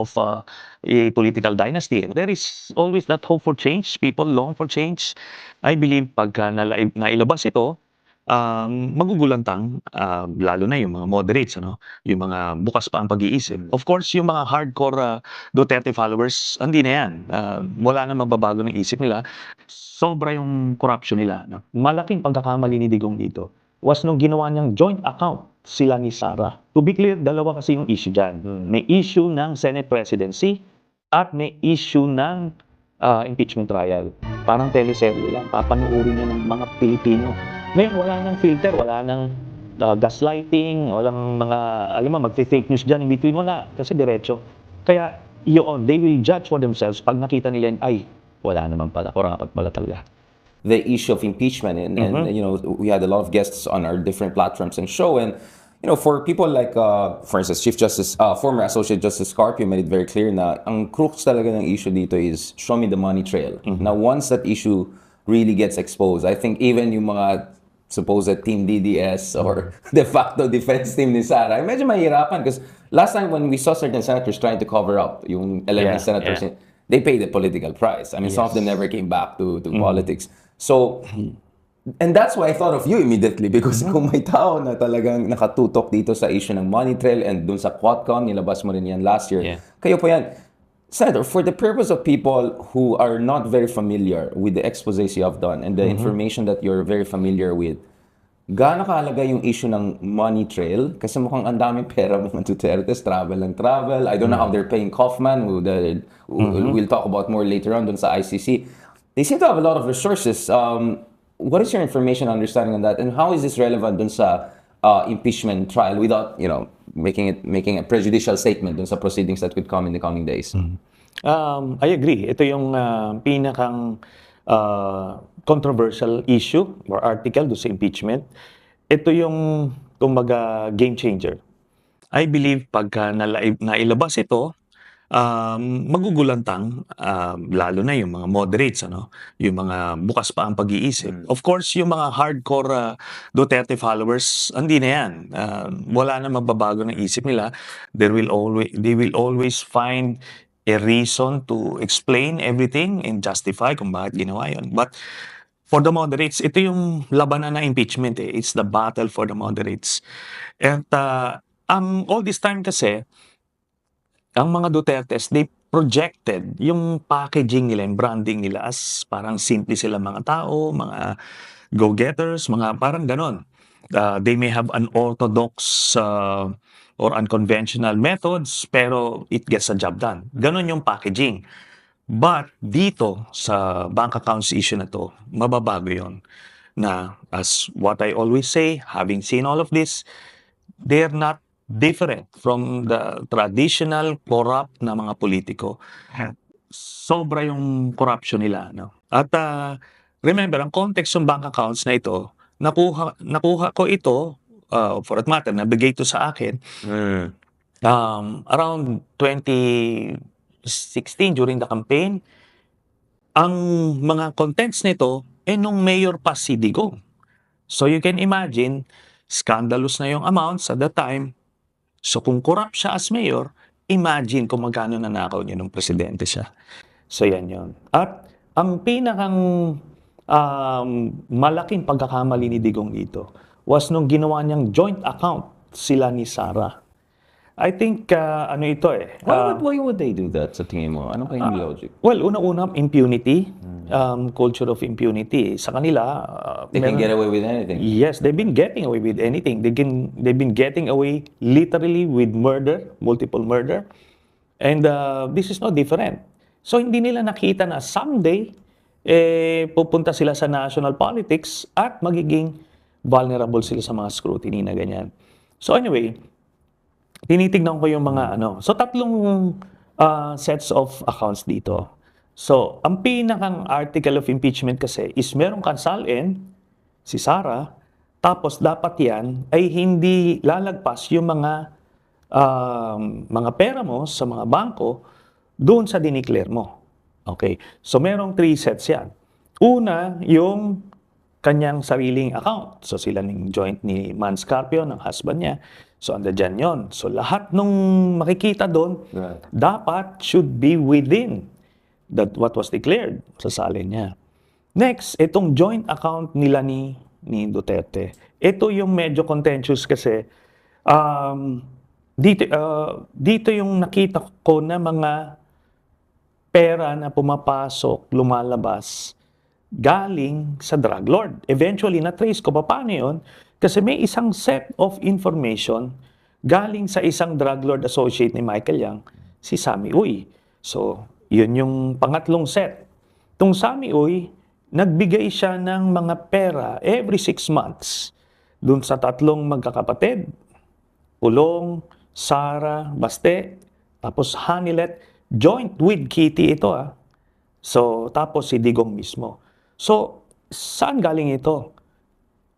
of uh, a political dynasty. There is always that hope for change. People long for change. I believe pagka nala- nailabas ito, um, magugulantang, uh, lalo na yung mga moderates, ano? yung mga bukas pa ang pag-iisip. Of course, yung mga hardcore uh, Duterte followers, hindi na yan. Uh, wala na magbabago ng isip nila. Sobra yung corruption nila. No? Malaking pagkakamali ni dito was nung ginawa niyang joint account sila ni Sara. To be clear, dalawa kasi yung issue dyan. May issue ng Senate presidency at may issue ng uh, impeachment trial. Parang teleserye lang, papanuorin niya ng mga Pilipino. Ngayon, wala nang filter, wala nang uh, gaslighting, walang mga, alam mo, magti-fake news dyan in between, wala. Kasi diretso. Kaya, yun, they will judge for themselves pag nakita nila, ay, wala naman pala, kurapat pala talaga. The issue of impeachment. And, and you know we had a lot of guests on our different platforms and show. And you know for people like uh, for instance Chief Justice uh, former Associate Justice Carpio made it very clear na ang crux talaga ng issue dito is show me the money trail. Now once that issue really gets exposed I think even yung mga supposed team DDS or de facto defense team ni Sara ay medyo mahirapan because last time when we saw certain senators trying to cover up yung 11 Yeah, senators yeah. they paid the political price. I mean, some of them never came back to, to politics. So, and that's why I thought of you immediately because kung may tao na talagang nakatutok dito sa issue ng money trail and dun sa Quadcom, nilabas mo rin yan last year. Yeah. Kayo po yan. Senator, for the purpose of people who are not very familiar with the exposés you have done and the information that you're very familiar with, gaano kahalaga yung issue ng money trail? Kasi mukhang ang daming pera mga Duterte's, travel and travel. I don't know how they're paying Kaufman, who the, who- we'll talk about more later on dun sa ICC. They seem to have a lot of resources. Um, what is your information and understanding on that? And how is this relevant dun sa uh, impeachment trial without, you know, making it making a prejudicial statement dun sa proceedings that could come in the coming days? Um, I agree. Ito yung uh, pinakang uh, controversial issue or article do sa impeachment. Ito yung, kumbaga, game changer. I believe pagka nailabas ito, um, magugulantang, um, lalo na yung mga moderates, ano, yung mga bukas pa ang pag-iisip. Of course, yung mga hardcore uh, Duterte followers, hindi na yan. Uh, wala na magbabago ng isip nila. There will always, they will always find a reason to explain everything and justify kung bakit ginawa yun. But for the moderates, ito yung labanan ng impeachment eh. It's the battle for the moderates. And uh, um, all this time kasi, ang mga Dutertes, they projected yung packaging nila, yung branding nila as parang simple sila mga tao, mga go-getters, mga parang ganon. Uh, they may have unorthodox uh, or unconventional methods, pero it gets the job done. Ganon yung packaging. But dito sa bank accounts issue na to, mababago yon na as what I always say, having seen all of this, they're not different from the traditional corrupt na mga politiko. Sobra yung corruption nila. No? At ah, remember, ang context ng bank accounts na ito, nakuha, nakuha ko ito, uh, for that matter, nabigay ito sa akin, um, around 2016 during the campaign, ang mga contents nito, eh nung mayor pa si Digong. So you can imagine, scandalous na yung amounts at that time. So kung corrupt siya as mayor, imagine kung magkano nanakaw niya nung presidente siya. So yan yun. At ang pinakang um, malaking pagkakamali ni Digong dito was nung ginawa niyang joint account sila ni Sara. I think uh, ano ito eh. Why, uh, would, why would they do that sa tingin mo? Ano kayong logic? Well, una-una, impunity. Um, culture of impunity. Sa kanila, uh, They can meron- get away with anything. Yes, they've been getting away with anything. They can, they've been getting away literally with murder, multiple murder. And uh, this is no different. So hindi nila nakita na someday, eh, pupunta sila sa national politics at magiging vulnerable sila sa mga scrutiny na ganyan. So anyway, tinitignan ko yung mga ano. So tatlong uh, sets of accounts dito. So, ang pinakang article of impeachment kasi is merong kansalin, si Sara, tapos dapat yan ay hindi lalagpas yung mga um, mga pera mo sa mga bangko doon sa diniclare mo. Okay. So, merong three sets yan. Una, yung kanyang sariling account. So, sila ng joint ni Man Scarpio, ng husband niya. So, anda dyan yun. So, lahat nung makikita doon, Right. dapat should be within that what was declared sa salin niya. Next, itong joint account nila ni, ni Duterte. Ito yung medyo contentious kasi um, dito, uh, dito yung nakita ko na mga pera na pumapasok, lumalabas, galing sa drug lord. Eventually, na-trace ko pa paano yun? Kasi may isang set of information galing sa isang drug lord associate ni Michael Yang, si Sami Uy. So, yun yung pangatlong set. Tung Sami Uy, nagbigay siya ng mga pera every six months dun sa tatlong magkakapatid, Ulong, Sara, Baste, tapos Hanilet, joint with Kitty ito ah. So, tapos si Digong mismo. So, saan galing ito?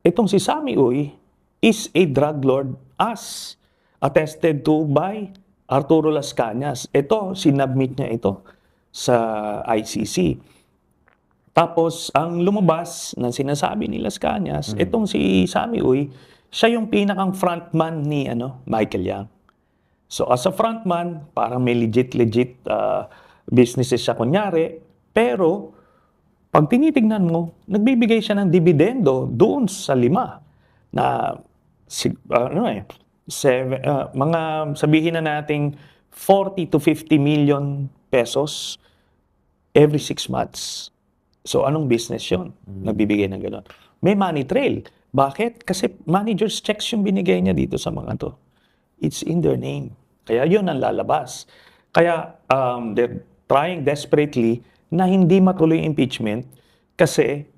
Itong si Sami Uy is a drug lord as attested to by Arturo Las Cañas. Ito, sinubmit niya ito sa ICC. Tapos, ang lumabas na sinasabi ni Las Cañas, itong si Sami Uy, siya yung pinakang frontman ni ano, Michael Yang. So as a frontman, parang may legit-legit uh, businesses siya kunyari, pero pag tinitignan mo, nagbibigay siya ng dividendo doon sa lima na si, ano eh, seven, uh, mga sabihin na nating 40 to 50 million pesos every six months. So anong business yon? Nagbibigay ng gano'n. May money trail. Bakit? Kasi manager's checks yung binigay niya dito sa mga to. It's in their name. Kaya yun ang lalabas. Kaya um, they're trying desperately na hindi matuloy impeachment kasi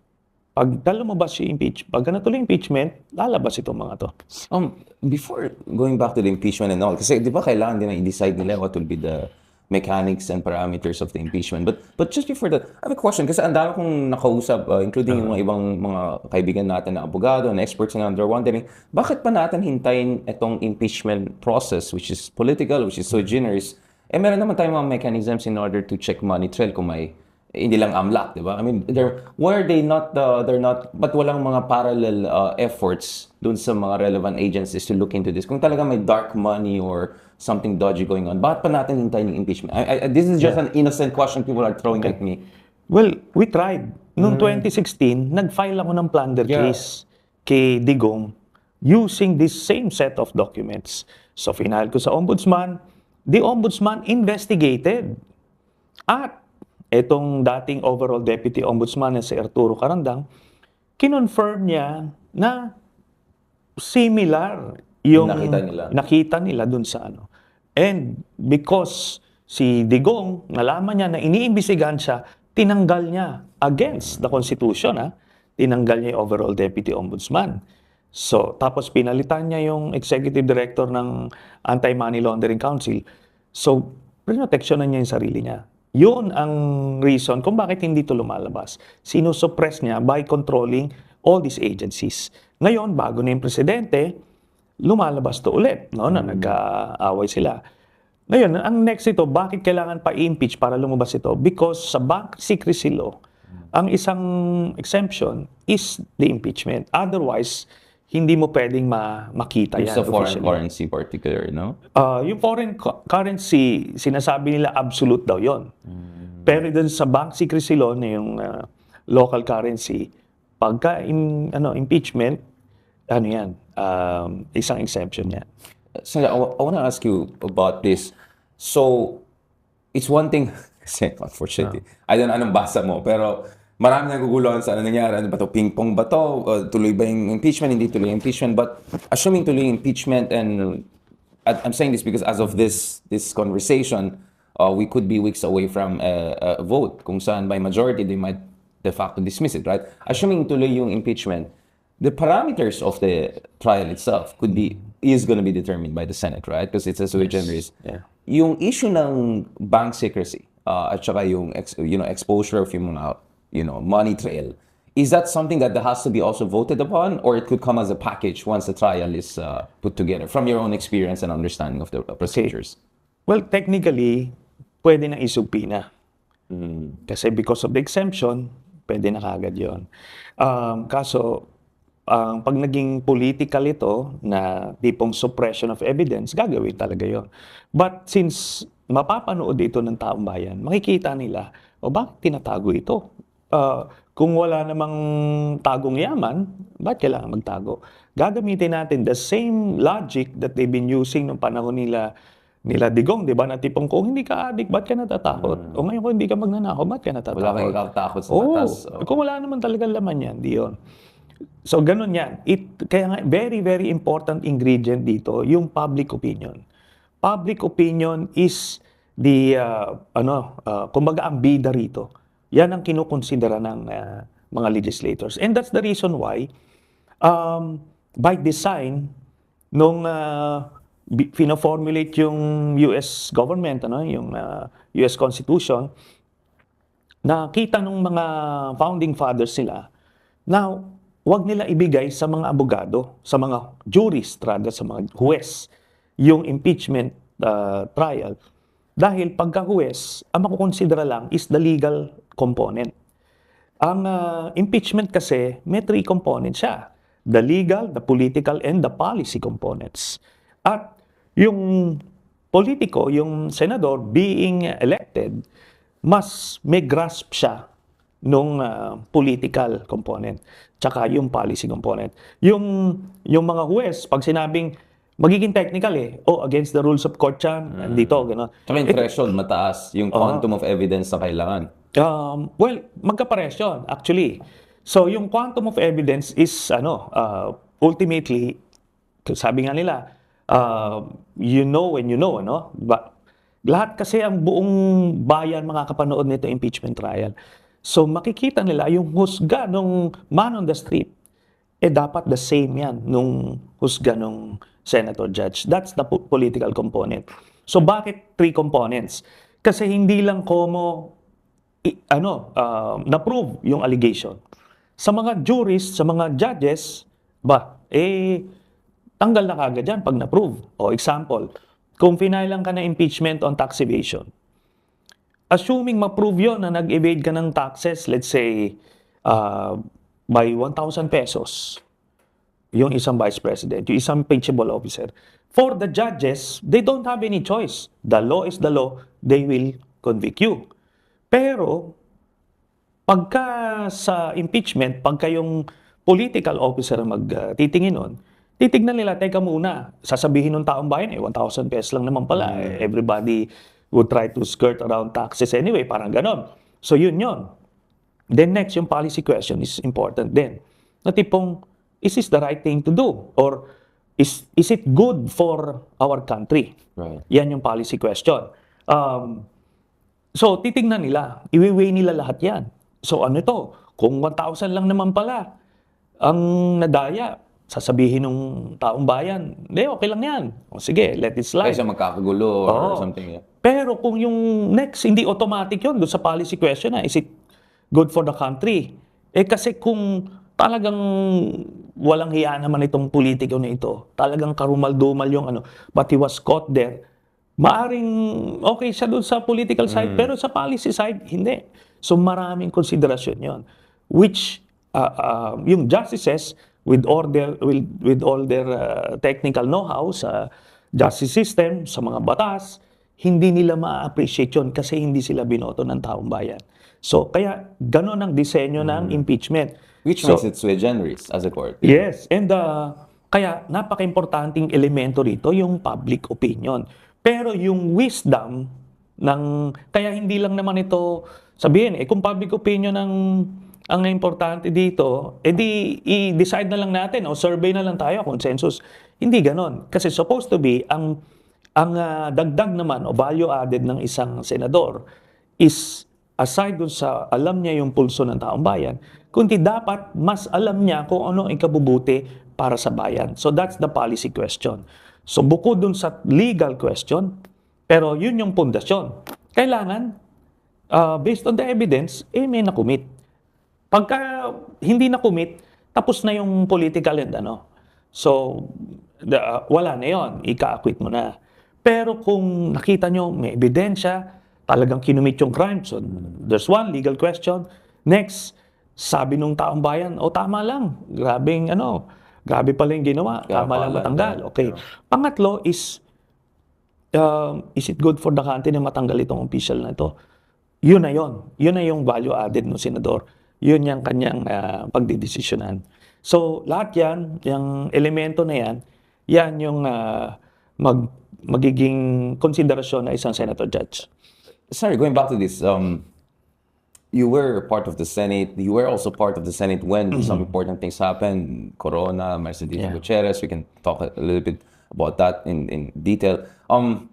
pag lumabas yung impeach, pag natuloy impeachment, lalabas itong mga to. Um, before going back to the impeachment and all, kasi di ba kailangan din na i-decide nila what will be the mechanics and parameters of the impeachment. But but just before that, I have a question kasi ang dami kong nakausap, uh, including yung mga ibang mga kaibigan natin na abogado, na experts na they're wondering, bakit pa natin hintayin itong impeachment process which is political, which is so generous, eh meron naman tayong mga mechanisms in order to check money trail kung may hindi lang AMLAC, di ba? I mean, they're, why are they not, uh, they're not, but walang mga parallel uh, efforts dun sa mga relevant agencies to look into this? Kung talaga may dark money or something dodgy going on, bakit pa natin hintayin yung impeachment? I, I, this is just an innocent question people are throwing at me. Well, we tried. Noong 2016, nag-file ako ng plunder Yeah. case kay Digong using this same set of documents. So, final ko sa ombudsman. The ombudsman investigated. At itong dating overall deputy ombudsman na si Arturo Carandang, kinonfirm niya na similar yung Nakita nila. nakita nila dun sa ano. And because si Digong, nalaman niya na iniimbestigahan siya, tinanggal niya against the Constitution. Ha? Tinanggal niya yung overall deputy ombudsman. So, tapos pinalitan niya yung executive director ng Anti-Money Laundering Council. So, prinoteksyonan niya yung sarili niya. Yun ang reason kung bakit hindi ito lumalabas. Sinusuppress niya by controlling all these agencies. Ngayon, bago na yung presidente, lumalabas to ulit, no, na nagkaaway sila. Ngayon, ang next ito, bakit kailangan pa i-impeach para lumabas ito? Because sa bank secrecy law, ang isang exemption is the impeachment. Otherwise, hindi mo pwedeng ma- makita It's yan. a foreign officially. currency particular, no? Ah, yung foreign cu- currency, sinasabi nila absolute daw yon. Pero dun sa bank secrecy law na yung ah, local currency, pagka im- ano, impeachment, ano yan, um, isang exemption yan. So I, want to ask you about this. So it's one thing kasi unfortunately, I don't know anong basa mo, pero marami naguguluhan sa ano nangyari. Ano ba to? Ping-pong ba to? Uh, tuloy ba yung impeachment? Hindi tuloy yung impeachment. But assuming tuloy yung impeachment and I'm saying this because as of this this conversation, uh, we could be weeks away from a, a vote kung saan by majority they might de facto dismiss it, right? Assuming tuloy yung impeachment, the parameters of the trial itself could be is going to be determined by the Senate, right? Because it's a sui generis. Yeah. Yung issue ng bank secrecy uh, at saka yung ex, you know exposure of yung mga you know money trail, is that something that has to be also voted upon, or it could come as a package once the trial is uh, put together from your own experience and understanding of the uh, procedures? Well, technically, pwede na isubpina. Kasi because of the exemption, pwede na kagad yun. Um, kaso, ang pag naging political ito na tipong suppression of evidence, gagawin talaga yon. But since mapapanood ito ng taong bayan, makikita nila, o bakit tinatago ito? Ah, kung wala namang tagong yaman, bakit kailangan magtago? Gagamitin natin the same logic that they've been using nung panahon nila nila Digong, di ba? Na tipong kung hindi ka adik, ba't ka natatakot? O ngayon kung hindi ka magnanakaw, ba't ka natatakot? Wala kang ikatakot sa Oo. batas. Oh. Kung wala naman talagang laman yan, di yun. So, ganun yan. It, kaya nga, very, very important ingredient dito, yung public opinion. Public opinion is the, uh, ano, uh, kumbaga ang bida rito. Yan ang kinukonsidera ng uh, mga legislators. And that's the reason why, um, by design, nung uh, bi- fina-formulate yung US government, ano, yung uh, US Constitution, nakita ng mga founding fathers nila, now, wag nila ibigay sa mga abogado, sa mga jurist, rather, sa mga huwes, yung impeachment uh, trial. Dahil pagka huwes, ang makukonsidera lang is the legal component. Ang uh, impeachment kasi, may three components siya. The legal, the political, and the policy components. At yung politiko, yung senador being elected, mas may grasp siya nung uh, political component tsaka yung policy component. Yung yung mga huwes pag sinabing magiging technical eh, oh against the rules of court yan, dito gano'n. Tsaka yung threshold mataas, yung quantum of evidence na kailangan. Um, well, magkapares yun, actually. So, yung quantum of evidence is, ano, uh, ultimately, sabi nga nila, uh, you know when you know, ano? Ba- lahat kasi ang buong bayan makakapanood nito impeachment trial. So, makikita nila yung husga nung man on the street, eh dapat the same yan nung husga nung senator judge. That's the po- political component. So, bakit three components? Kasi hindi lang como i- ano, uh, na-prove yung allegation. Sa mga jurists, sa mga judges, ba, eh, tanggal na kagad yan pag na-prove. O example, kung finailan ka na impeachment on tax evasion, assuming ma-prove yun na nag-evade ka ng taxes, let's say, uh, by 1,000 pesos, yung isang vice president, yung isang impeachable officer. For the judges, they don't have any choice. The law is the law. They will convict you. Pero, pagka sa impeachment, pagka yung political officer magtitingin nun, titignan nila, teka muna, sasabihin ng taong bayan, eh, 1,000 pesos lang naman pala. Eh, everybody would try to skirt around taxes anyway, parang ganon. So, yun yun. Then next, yung policy question is important din. Na tipong, is this the right thing to do? Or is, is it good for our country? Right. Yan yung policy question. Um, so, titignan nila. Iwi-weigh nila lahat yan. So, ano to? Kung 1,000 lang naman pala, ang nadaya, sasabihin ng taong bayan, hindi, okay lang yan. O sige, let it slide. Kaysa magkakagulo or Oo. something. Yeah. Pero kung yung next, hindi automatic yun doon sa policy question na, is it good for the country? Eh kasi kung talagang walang hiya naman itong politiko na ito, talagang karumal-dumal yung ano, but he was caught there, maaring okay siya doon sa political side, pero sa policy side, hindi. So maraming konsiderasyon yon which uh, uh, yung justices with all their with, with all their uh, technical know-how sa justice system, sa mga batas, hindi nila ma-appreciate yun kasi hindi sila binoto ng taong bayan. So, kaya ganon ang disenyo ng impeachment. Which So, makes it sui generis as a court. Yes, and uh, kaya napaka-importanting elemento rito yung public opinion. Pero yung wisdom ng kaya hindi lang naman ito sabihin eh kung public opinion ang ang importante dito, edi i-decide na lang natin o survey na lang tayo, consensus. Hindi ganon. Kasi supposed to be ang ang ah, dagdag naman o value added ng isang senador is aside dun sa alam niya yung pulso ng taong bayan, kundi dapat mas alam niya kung ano ang ikabubuti para sa bayan. So that's the policy question. So bukod dun sa legal question, pero yun yung pundasyon. Kailangan, uh, based on the evidence, eh may nakumit. Pagka hindi na-commit, tapos na yung political and ano. So, the, uh, wala na yon ika-acquit mo na. Pero kung nakita nyo, may ebidensya, talagang kinumit yung crime. So, there's one legal question. Next, sabi nung taong bayan, o tama lang, grabing ano, grabe pala yung ginawa, tama lang matanggal. yeah. Okay. Pangatlo is, um, is it good for the country na matanggal itong official na ito? Yun na yun. Yun na yung value added ng senador. Yun yung kanyang uh, pagdidesisyonan. So, lahat yan, yung elemento na yan, yan yung ah, mag, magiging konsiderasyon na isang senator judge. Sorry, going back to this, um, you were part of the Senate. You were also part of the Senate when some important things happened. Corona, Mercedes Yeah. Gutierrez. We can talk a little bit about that in, in detail. Um,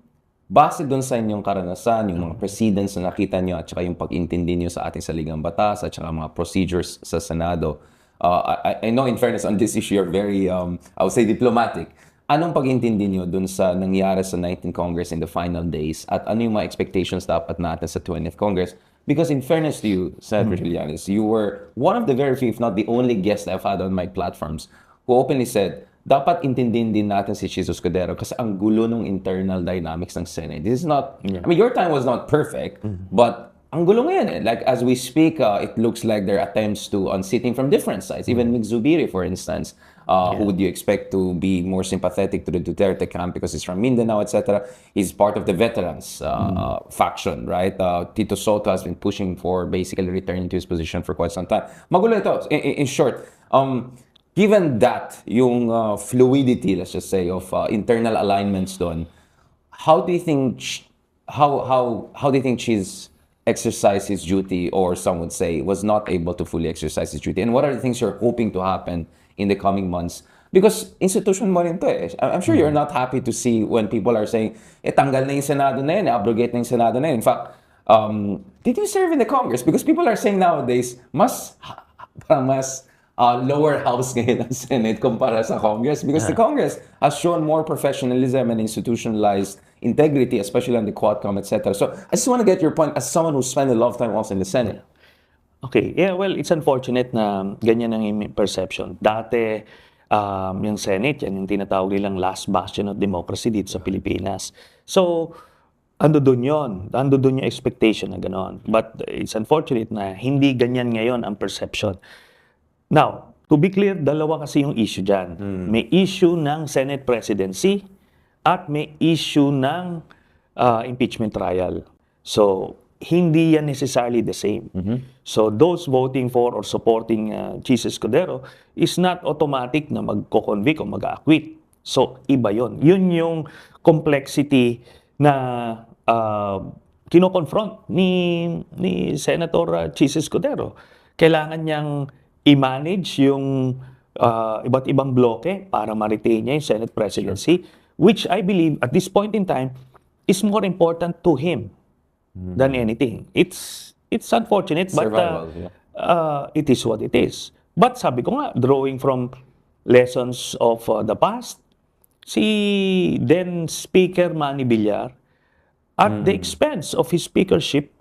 base dun sa inyong karanasan, yung mga precedents na nakita nyo at saka yung pag-intindi nyo sa ating saligang batas at saka mga procedures sa Senado, uh, I, I know in fairness on this issue, you're very, um, I would say, diplomatic. Anong pag-intindi nyo dun sa nangyari sa 19th Congress in the final days at ano yung mga expectations dapat natin sa 20th Congress? Because in fairness to you, Senator Trillanes, you were one of the very few, if not the only guest I've had on my platforms who openly said, dapat intindihin din natin si Jesus Escudero kasi ang gulo ng internal dynamics ng Senate. This is not, I mean, your time was not perfect, but ang gulo ngayon eh. Like, as we speak, uh, it looks like there are attempts to unseating from different sides. Even Mig Zubiri, for instance, uh, who would you expect to be more sympathetic to the Duterte camp because he's from Mindanao, etc. He's part of the veterans uh, uh, faction, right? Uh, Tito Soto has been pushing for basically returning to his position for quite some time. Magulo ito. In, in- short, um, given that, yung uh, fluidity, let's just say, of uh, internal alignments doon, how do you think how how how do you think she's exercised his duty or some would say was not able to fully exercise his duty and what are the things you're hoping to happen in the coming months because institution mo rin to eh. I'm sure you're not happy to see when people are saying eh tanggal na yung Senado na yun, eh, abrogate na yung Senado na yun. In fact, um, did you serve in the Congress? Because people are saying nowadays, mas mas uh, lower house ngayon ang Senate kumpara sa Congress because the Congress has shown more professionalism and institutionalized integrity, especially on the Quadcom, etc. So I just want to get your point as someone who spent a lot of time also in the Senate. Okay, yeah, well, it's unfortunate na ganyan ang imi- perception. Dati, um, yung Senate, yan yung tinatawag nilang last bastion of democracy dito sa Pilipinas. So, ando doon yun. Ando doon yung expectation na gano'n. But it's unfortunate na hindi ganyan ngayon ang perception. Now, to be clear, dalawa kasi yung issue dyan. May issue ng Senate presidency at may issue ng uh, impeachment trial. So, hindi yan necessarily the same. So, those voting for or supporting uh, Jesus Escudero is not automatic na magko-convict o mag-acquit. So, iba yon. Yun yung complexity na uh, kino-confront ni, ni Senator uh, Jesus Escudero. Kailangan niyang i-manage yung uh, iba't ibang bloke para ma-retain niya yung Senate presidency, which I believe at this point in time is more important to him than anything. It's it's unfortunate, but uh, Survival, yeah. uh, it is what it is. But sabi ko nga, drawing from lessons of uh, the past, si then Speaker Manny Villar, at the expense of his speakership,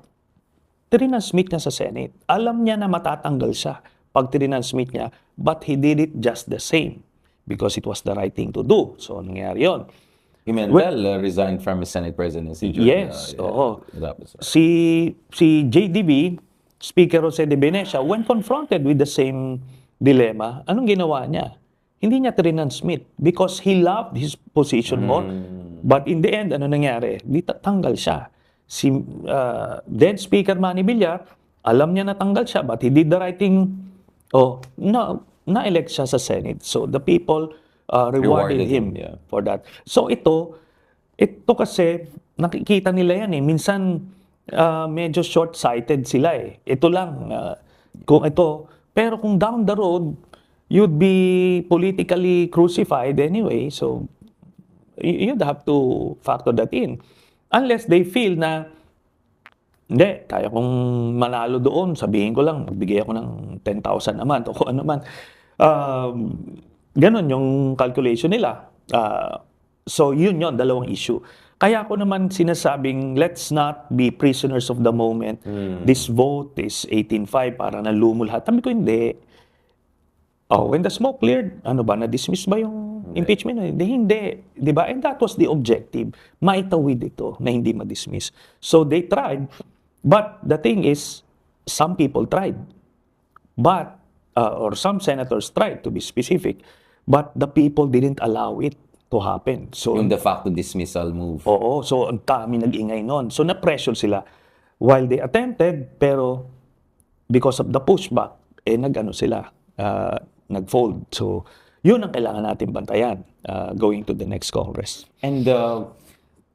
trinasmit niya sa Senate. Alam niya na matatanggal siya pag trinasmit niya, but he did it just the same because it was the right thing to do. So, nangyari yun. Pimentel uh, resigned from his Senate presidency. during, Yes, uh, yeah, oo. that was- Si, si JDB, Speaker Jose de Venecia, when confronted with the same dilemma, anong ginawa niya? Hindi niya trinansmit because he loved his position more. But in the end, ano nangyari? Di ta- tanggal siya. Si uh, then Speaker Manny Villar, alam niya na tanggal siya, but he did the right thing. Oh, no, na-elect siya sa Senate. So the people uh, rewarded, Rewarded him yeah. for that. So ito, ito kasi nakikita nila yan eh. Minsan ah, medyo short-sighted sila eh. Ito lang ah, kung ito. Pero kung down the road, you'd be politically crucified anyway. So you'd have to factor that in. Unless they feel na hindi, kaya kong manalo doon, sabihin ko lang, magbigay ako ng 10,000 naman o kung ano man. Um, ganon yung calculation nila. Ah, so yun yun, dalawang issue. Kaya ako naman sinasabing, let's not be prisoners of the moment. This vote is 18-5 para nalumul lahat. Sabi ko, hindi. Oh, when the smoke cleared, ano ba, na-dismiss ba yung impeachment? Hindi, hindi. Di ba? And that was the objective. Maitawid ito na hindi ma-dismiss. So they tried. But the thing is, some people tried. But, uh, or some senators tried to be specific, but the people didn't allow it to happen. So, Yung de facto dismissal move. Oo, so ang dami nag-ingay noon. So na-pressure sila while they attempted, pero because of the pushback, eh nag-ano sila, uh, nag-fold. So yun ang kailangan natin bantayan uh, going to the next Congress. And uh,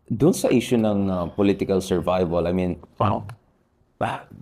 doon sa issue ng uh, political survival, I mean, Wow.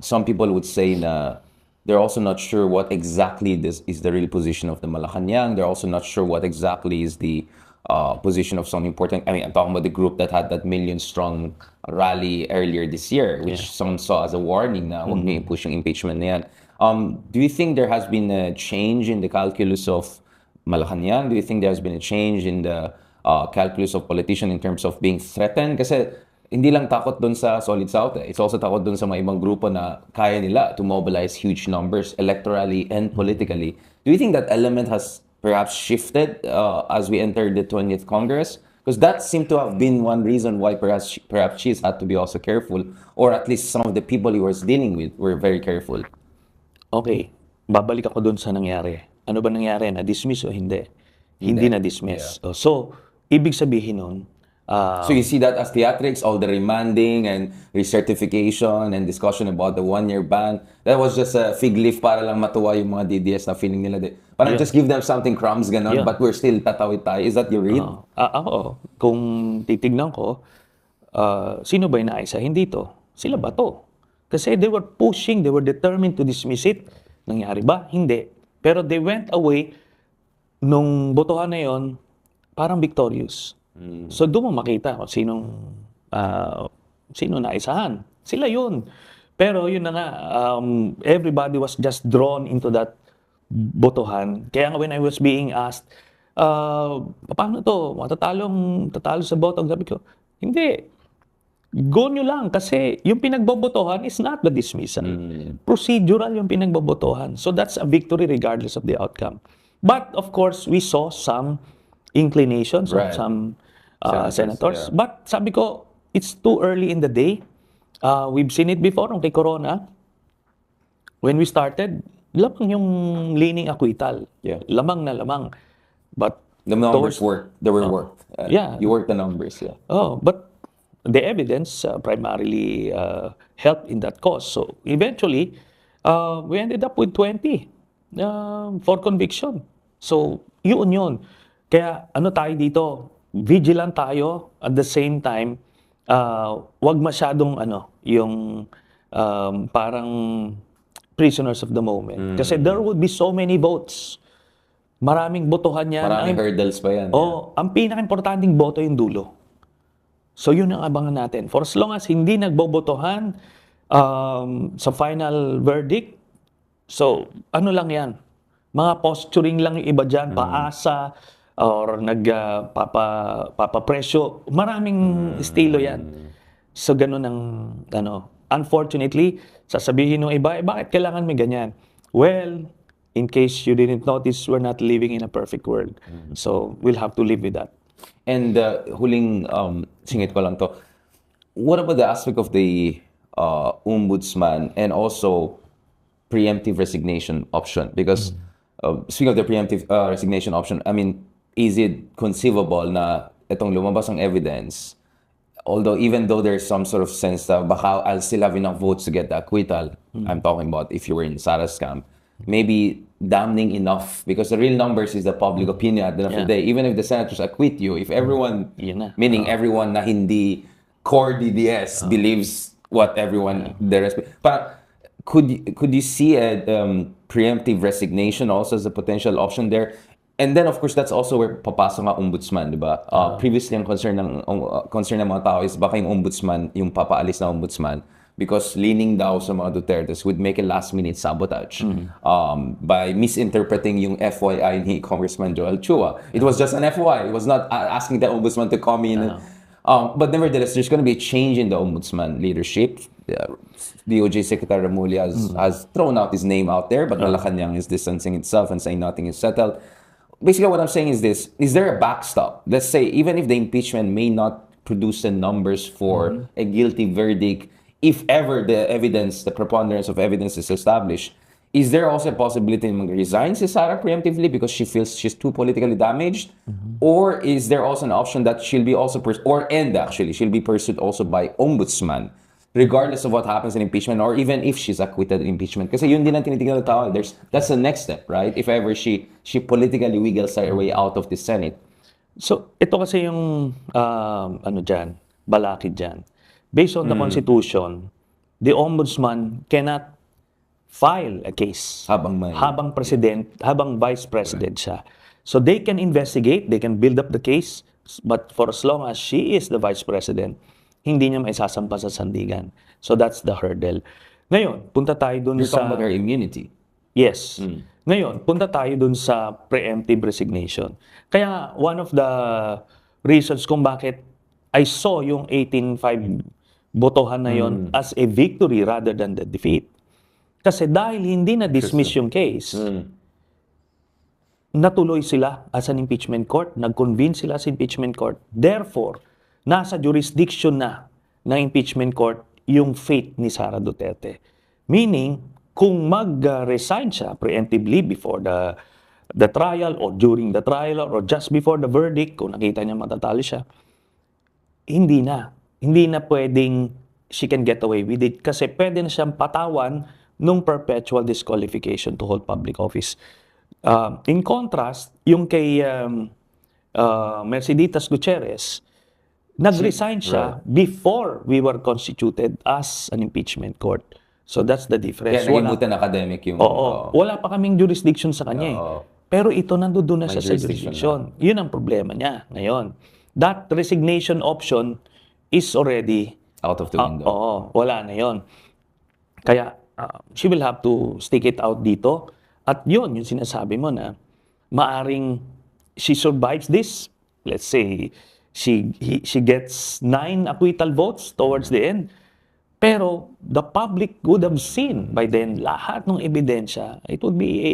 some people would say na they're also not sure what exactly this is the real position of the Malacanang. They're also not sure what exactly is the uh, position of some important. I mean, I'm talking about the group that had that million strong rally earlier this year, which some saw as a warning na huwag i-push yung impeachment na yan. Um, do you think there has been a change in the calculus of Malacanang? Do you think there has been a change in the uh, calculus of politician in terms of being threatened? Kasi hindi lang takot doon sa Solid South. Eh. It's also takot doon sa mga ibang grupo na kaya nila to mobilize huge numbers electorally and politically. Do you think that element has perhaps shifted uh, as we enter the 20th Congress? Because that seemed to have been one reason why perhaps perhaps she's had to be also careful, or at least some of the people he was dealing with were very careful. Okay, babalik ako doon sa nangyari. Ano ba nangyari? Na-dismiss o hindi? Hindi na-dismiss. Oh, So, ibig sabihin nun, ah, So you see that as theatrics, all the remanding and recertification and discussion about the one-year ban. That was just a fig leaf para lang matuwa yung mga DDS na feeling nila. De, parang just give them something crumbs ganon, Yeah. but we're still tatawid tayo. Is that your read? Ah, ako, kung titignan ko, ah, sino ba inaisa? Hindi to. Sila ba to? Kasi they were pushing, they were determined to dismiss it. Nangyari ba? Hindi. Pero they went away nung botohan na yon parang victorious. So doon mo makita kung sinong ah, sino naisahan. Sila yun. Pero yun na nga, um, everybody was just drawn into that botohan. Kaya nga when I was being asked, uh, paano to? Matatalong, tatalo sa botong. Sabi ko, hindi. Go nyo lang kasi yung pinagbobotohan is not the dismissal. Procedural yung pinagbobotohan. So that's a victory regardless of the outcome. But of course, we saw some inclinations Right. of some uh, Senators, senators. yeah. But sabi ko, it's too early in the day. Uh, we've seen it before nung kay Corona. When we started, lamang yung leaning acquittal. Yeah. Lamang na lamang. But The numbers towards- worked. They were worked. Uh, Yeah. You worked the numbers, yeah. Oh, but the evidence uh, primarily uh, helped in that cause. So eventually, uh, we ended up with 20 uh, for conviction. So yun yun. Kaya ano tayo dito? Vigilant tayo at the same time, uh, wag masyadong ano, yung um, parang prisoners of the moment. Kasi there would be so many votes. Maraming botohan yan. Maraming Ang- hurdles pa yan. Oh, ang pinaka-importanting boto yung dulo. So yun ang abangan natin. For as long as hindi nagbobotohan um, sa final verdict, so ano lang yan? Mga posturing lang yung iba dyan, paasa, or nag uh, papa. Maraming estilo yan. So ganun ang, ano, unfortunately, sasabihin ng iba, eh bakit kailangan may ganyan? Well, in case you didn't notice, we're not living in a perfect world. So we'll have to live with that. And uh, huling um, singit ko lang to. What about the aspect of the uh, ombudsman and also preemptive resignation option? Because uh, speaking of the preemptive uh, resignation option, I mean, is it conceivable na itong lumabas ang evidence, although even though there's some sort of sense that baka I'll still have enough votes to get the acquittal, hmm. I'm talking about if you were in Sarah's camp, maybe damning enough because the real numbers is the public hmm. opinion at the end of the day. Even if the senators acquit you, if everyone, hmm. na. meaning ah. everyone na hindi core DDS ah. believes what everyone the rest, but could could you see a um, preemptive resignation also as a potential option there? And then of course that's also where papasok nga ombudsman, di ba? Uh, previously ang concern ng uh, concern ng mga tao is baka yung ombudsman, yung papaalis na ombudsman because leaning daw sa mga Dutertes would make a last minute sabotage um, by misinterpreting yung FYI ni Congressman Joel Chua. It was just an FYI. It was not uh, asking the ombudsman to come in. Um, but nevertheless, there's going to be a change in the ombudsman leadership. The DOJ Secretary Remulla has, has thrown out his name out there, but Malacanang is distancing itself and saying nothing is settled. Basically, what I'm saying is this: Is there a backstop? Let's say even if the impeachment may not produce the numbers for mm-hmm. a guilty verdict, if ever the evidence, the preponderance of evidence is established, is there also a possibility mag-resign si Sarah preemptively because she feels she's too politically damaged? Mm-hmm. Or is there also an option that she'll be also, pers- or and actually, she'll be pursued also by ombudsman regardless of what happens in impeachment or even if she's acquitted in impeachment. Kasi yun din ang tinitingnan ng tao. There's, that's the next step, right? If ever she, she politically wiggles her way out of the Senate. So, ito kasi yung, um, ano dyan, balakid dyan. Based on the Constitution, the Ombudsman cannot file a case Habang may- habang president, habang vice president siya. So they can investigate, they can build up the case, but for as long as she is the vice president, hindi niya maisasampa sa sandigan. So that's the hurdle. Ngayon, punta tayo dun You're sa... talking about her immunity. Yes. Ngayon, punta tayo dun sa preemptive resignation. Kaya one of the reasons kung bakit I saw yung 18-5 botohan na yon as a victory rather than the defeat. Kasi dahil hindi na dismiss yung case, natuloy sila as an impeachment court, nag-convene sila sa impeachment court. Therefore, nasa jurisdiction na ng impeachment court yung fate ni Sara Duterte. Meaning, kung mag-resign siya preemptively before the the trial or during the trial or just before the verdict, kung nakita niya matatalo siya, hindi na. Hindi na pwedeng she can get away with it kasi pwede na siyang patawan nung perpetual disqualification to hold public office. Uh, in contrast, yung kay um, uh, Merceditas Gutierrez, nag-resign siya before we were constituted as an impeachment court. So that's the difference. Kaya naging Wala- buta na academic yung... Oo. Wala pa kaming jurisdiction sa kanya eh. Oo. Pero ito nandoon na May siya sa jurisdiction jurisdiction. Yun ang problema niya ngayon. That resignation option is already out of the Ah, window. oo, wala na yon. Kaya ah, she will have to stick it out dito. At yun, yung sinasabi mo na maaring she survives this. Let's say she he- she gets nine acquittal votes towards the end. Pero the public would have seen by then lahat ng ebidensya. It would be a,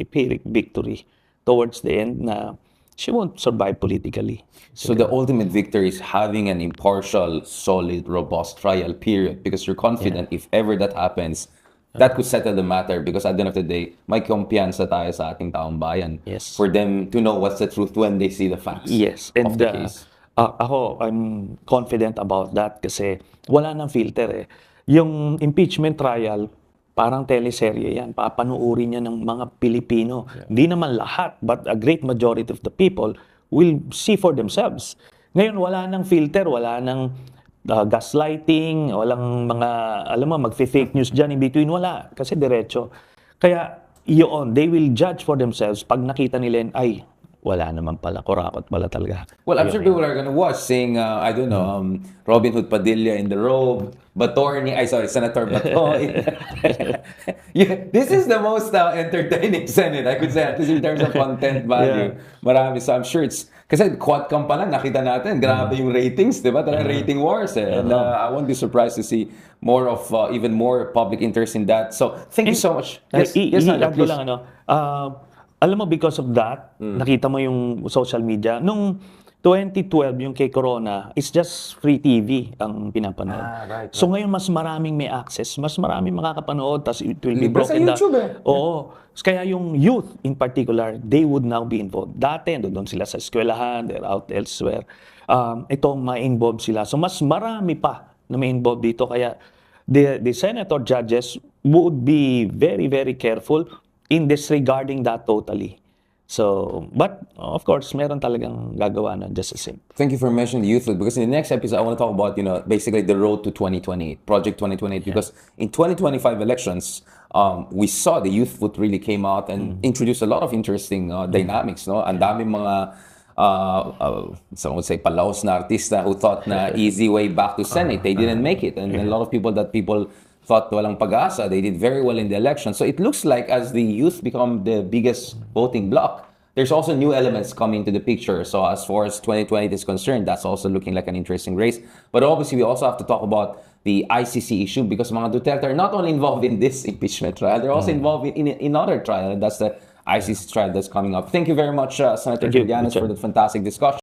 a, Pyrrhic victory towards the end na she won't survive politically. So the ultimate victory is having an impartial, solid, robust trial period because you're confident if ever that happens, that could settle the matter because at the end of the day, may kumpiyansa tayo sa ating taong bayan Yes. for them to know what's the truth when they see the facts Yes, and of the uh, case. ah, ako, I'm confident about that kasi wala nang filter eh. Yung impeachment trial, parang teleserye yan. Papanuorin niya ng mga Pilipino. Hindi naman lahat, but a great majority of the people will see for themselves. Ngayon, wala nang filter, wala nang uh, gaslighting, walang mga, alam mo, magfi-fake news dyan in between. Wala, kasi diretso. Kaya, yun, they will judge for themselves pag nakita nila, ay, wala naman pala, kurakot pala talaga. Well, I'm sure people are gonna watch saying, uh, I don't know, um, Robin Hood Padilla in the robe, Batorni, I sorry, Senator Bato. yeah, this is the most uh, entertaining Senate, I could say, at least in terms of content value. Marami. So I'm sure it's, kasi quadcom pa lang, nakita natin, grabe yung ratings, di ba? Talagang rating wars eh. And uh, I won't be surprised to see more of, uh, even more public interest in that. So, thank you so much. Yes, I, yes, i- ko please. lang ano. ah, alam mo because of that, nakita mo yung social media. Nung 2012 yung kay Corona, it's just free TV ang pinapanood. Ah, right, So ngayon mas maraming may access, mas maraming makakapanood, tas it will be Libre sa broken down. YouTube eh. Oo. Kaya yung youth in particular, they would now be involved. Dati, doon sila sa eskwelahan, they're out elsewhere. Um, itong ma-involve sila. So mas marami pa na ma-involve dito. Kaya the, the senator judges would be very, very careful in disregarding that totally. So, but of course, meron talagang gagawa na just the same. Thank you for mentioning the youth league because in the next episode I want to talk about you know basically the road to 2028, Project 2028. Because in 2025 elections, um, we saw the youth vote really came out and introduced a lot of interesting uh, dynamics. No, ang daming mga uh, uh, some would say palaos na artista who thought na easy way back to Senate. They didn't make it, and a lot of people that people thought walang pag-asa. They did very well in the election. So it looks like as the youth become the biggest voting bloc, there's also new elements coming to the picture. So as far as 2020 is concerned, that's also looking like an interesting race. But obviously, we also have to talk about the ICC issue because mga Duterte are not only involved in this impeachment trial, they're also involved in, in, in other trial, and that's the ICC trial that's coming up. Thank you very much, uh, Senator Thank you, Trillanes, Richard. for the fantastic discussion.